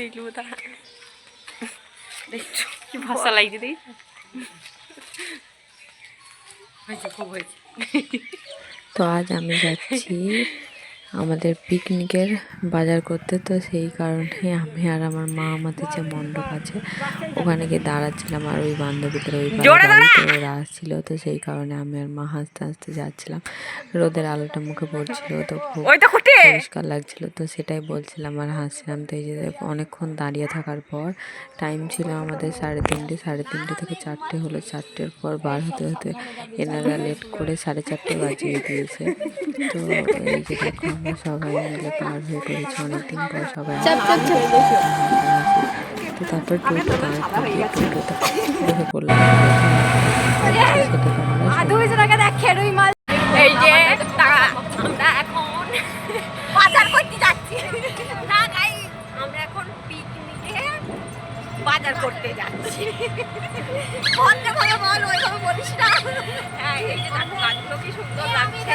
দেখল তা। দেখছ কি ভাষা? লাগছে দেখ। তো আজ আমি যাচ্ছি আমাদের পিকনিকের বাজার করতে তো সেই কারণে আমি আর আমার মা আমাদের যে মণ্ডপ আছে ওখানে গিয়ে দাঁড়াচ্ছিলাম আর ওই বান্ধবীদের ওই ওরা আসছিল তো সেই কারণে আমি আর মা হাসতে হাসতে যাচ্ছিলাম। রোদের আলোটা মুখে পড়ছিল তো খুব পরিষ্কার লাগছিল তো সেটাই বলছিলাম আর হাসছিলাম। তো এই যে অনেকক্ষণ দাঁড়িয়ে থাকার পর টাইম ছিল আমাদের সাড়ে তিনটে সাড়ে তিনটে থেকে চারটে হলো। চারটের পর বার হতে হতে এনারা লেট করে সাড়ে চারটে বাজিয়ে দিয়েছে। তো এই যে দেখো আমরা সবাই মিলে পার হয়ে পড়েছি অনেকদিন পর সবাই। তো তারপর টোটো টোটোতে বসে পড়লাম। এই যে আমরা এখন বাজার করতে যাচ্ছি। না গাই আমরা এখন পিকনিকে বাজার করতে যাচ্ছি। বলতে ভালো বল ওইভাবে বলিস না। হ্যাঁ এই যে দেখো গাছগুলো কি সুন্দর লাগছে।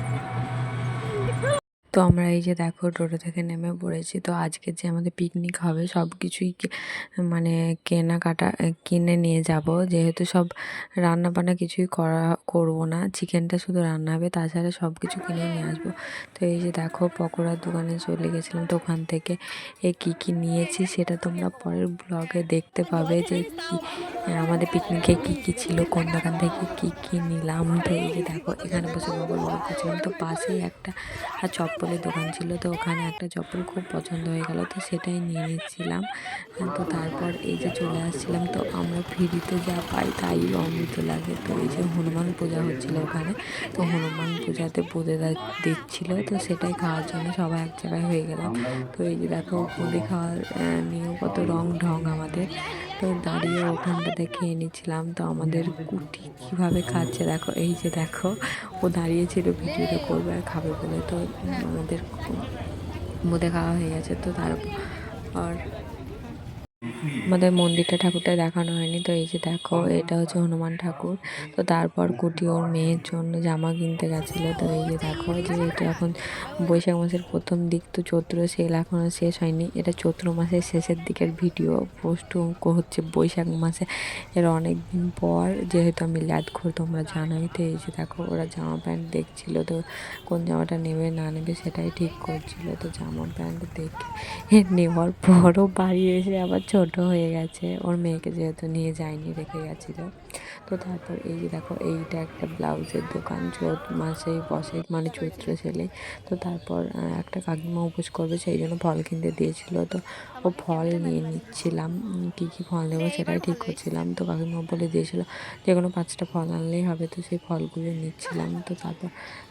তো আমরা এই যে দেখো টোটো থেকে নেমে পড়েছি। তো আজকে যে আমাদের পিকনিক হবে সব কিছুই মানে কেনাকাটা কিনে নিয়ে যাব। যেহেতু সব রান্না বান্না কিছুই করা, করব না চিকেনটা শুধু রান্না হবে, তাছাড়া সব কিছু কিনে নিয়ে আসব। তো এই যে দেখো পকোড়ার দোকানে চলে গেছিলাম, তো ওখান থেকে এ কী কী নিয়েছি সেটা তোমরা পরের ব্লগে দেখতে পাবে যে কি আমাদের পিকনিকে কী কী ছিল, কোন দোকান থেকে কী কী নিলাম। তো এই যে দেখো এখানে বসে করছিলাম। তো পাশেই একটা, আর চপ্পলের দোকান ছিল। তো ওখানে একটা চপ্পল খুব পছন্দ হয়ে গেল। তো সেটাই নিয়ে নিচ্ছিলাম। তো তারপর এই যে চলে আসছিলাম, তো আমরা ফ্রিতে যা পাই তাই অমৃত লাগে। তো এই যে হনুমান পূজা হচ্ছিল ওখানে। তো হনুমান পূজাতে পুজো দিচ্ছিল তো সেটাই খাওয়ার জন্য সবাই এক জায়গায় হয়ে গেলাম। তো এই যে দেখো পুলি খাওয়ার নিয়েও কত রং ঢং আমাদের। তো দাঁড়িয়ে ওখানটা দেখে এনেছিলাম। তো আমাদের কুটি কীভাবে খাচ্ছে দেখো, এই যে দেখো, ও দাঁড়িয়েছিল ভিডিওটা করবে আর খাবে বলে। তো আমাদের মধ্যে খাওয়া হয়ে গেছে, তো তারপর আমাদের মন্দিরটা ঠাকুরটা দেখানো হয়নি। তো এই যে দেখো, এটা হচ্ছে হনুমান ঠাকুর। তো তারপর কুটি ওর মেয়ের জন্য জামা কিনতে গেছিল। তো এই যে দেখো যে এটা এখন বৈশাখ মাসের প্রথম দিক, তো চৈত্র সেল এখনও শেষ হয়নি। এটা চৈত্র মাসের শেষের দিকের ভিডিও পোস্ট হচ্ছে বৈশাখ মাসে। এর অনেক দিন পর যেহেতু আমি ল্যাদ ঘুর, তোমরা জানোই। তো এই যে দেখো, ওরা জামা প্যান্ট দেখছিল। তো কোন জামাটা নেবে না নেবে সেটাই ঠিক করছিল। তো জামা প্যান্ট দেখে নেওয়ার পরও বাড়ি এসে আবার ছোট হয়ে গেছে। ওর মেয়েকে যেহেতু নিয়ে যায়নি, রেখে গেছিল। তো তারপর এই যে দেখো, এইটা একটা ব্লাউজের দোকান চৈত মাসেই বসে মানে চৈত্র সেলে। তো তারপর একটা কাকিমা উপোস করবে, সেই জন্য ফল কিনতে দিয়েছিল। তো ও ফল নিয়ে নিচ্ছিলাম। কী কী ফল নেব সেটাই ঠিক করছিলাম। তো কাকিমা বলে দিয়েছিল, যে কোনো পাঁচটা ফল আনলেই হবে। তো সেই ফলগুলো নিচ্ছিলাম। তো তারপর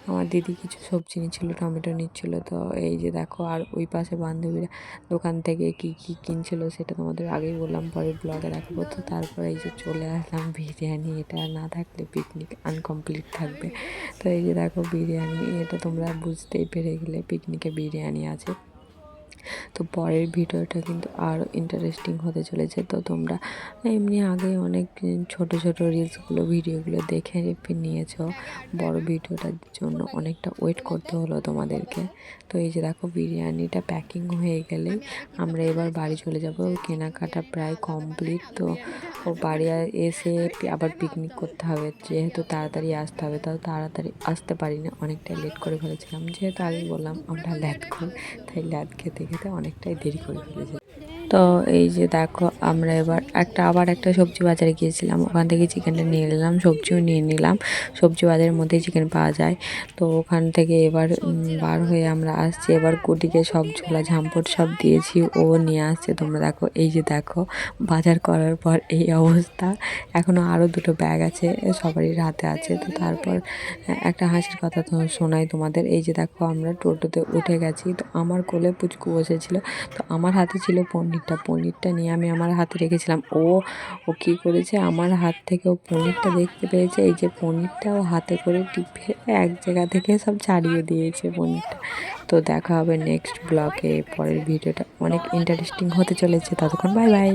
আমার দিদি কিছু সবজি নিচ্ছিল, টমেটো নিচ্ছিল। তো এই যে দেখো, আর ওই পাশে বান্ধবীরা দোকান থেকে কী কী কিনছিল সেটা তোমাদের আগেই বললাম পরে ব্লগে রাখব তো তারপরে এই যে চলে আসলাম বিরিয়ানি। এটা না থাকলে পিকনিক আনকমপ্লিট থাকবে। তো এই যে দেখো বিরিয়ানি, এটা তোমরা বুঝতেই পেরে গেলে পিকনিকে বিরিয়ানি আছে। তো পরের ভিডিওটা কিন্তু আরও ইন্টারেস্টিং হতে চলেছে। তো তোমরা এমনি আগে অনেক ছোট ছোট রিলসগুলো ভিডিওগুলো দেখে নিয়েছো। বড় ভিডিওটার জন্য অনেকটা ওয়েট করতে হলো তোমাদেরকে। তো এই যে দেখো, বিরিয়ানিটা প্যাকিং হয়ে গেলেই আমরা এবার বাড়ি চলে যাব। কেনাকাটা প্রায় কমপ্লিট তো ও বাড়ি এসে আবার পিকনিক করতে হবে। যেহেতু তাড়াতাড়ি আসতে হবে তাও তাড়াতাড়ি আসতে পারি না অনেকটাই লেট করে ফেলেছিলাম। যেহেতু আগে বললাম আমরা ল্যাদ করি, তাই ল্যাদ খেতে খেতে অনেকটাই দেরি করে ফেলেছি। তো এই যে দেখো, আমরা এবার একটা, আবার একটা সবজি বাজারে গিয়েছিলাম। ওখান থেকে চিকেনটা নিয়ে নিলাম, সবজিও নিয়ে নিলাম। সবজি বাজারের মধ্যেই চিকেন পাওয়া যায়। তো ওখান থেকে এবার বার হয়ে আমরা আসছি। এবার কুটিকে সব ঝোলা ঝাম্পট সব দিয়েছি, ও নিয়ে আসছে। তোমরা দেখো, এই যে দেখো, বাজার করার পর এই অবস্থা। এখনও আরও দুটো ব্যাগ আছে, সবারই হাতে আছে। তো তারপর একটা হাসির কথা তো শোনাই তোমাদের। এই যে দেখো, আমরা টোটোতে উঠে গেছি। তো আমার কোলে পুচকু বসেছিল। তো আমার হাতে ছিল পনিরটা পনিরটা নিয়ে আমি আমার হাতে রেখেছিলাম। ও ও কী করেছে? আমার হাত থেকে ও পনিরটা দেখতে পেয়েছে। এই যে পনিরটা ও হাতে করে টিপে এক জায়গা থেকে সব ছাড়িয়ে দিয়েছে পনিরটা। তো দেখা হবে নেক্সট ব্লগে পরের ভিডিওটা অনেক ইন্টারেস্টিং হতে চলেছে। ততক্ষণ বাই বাই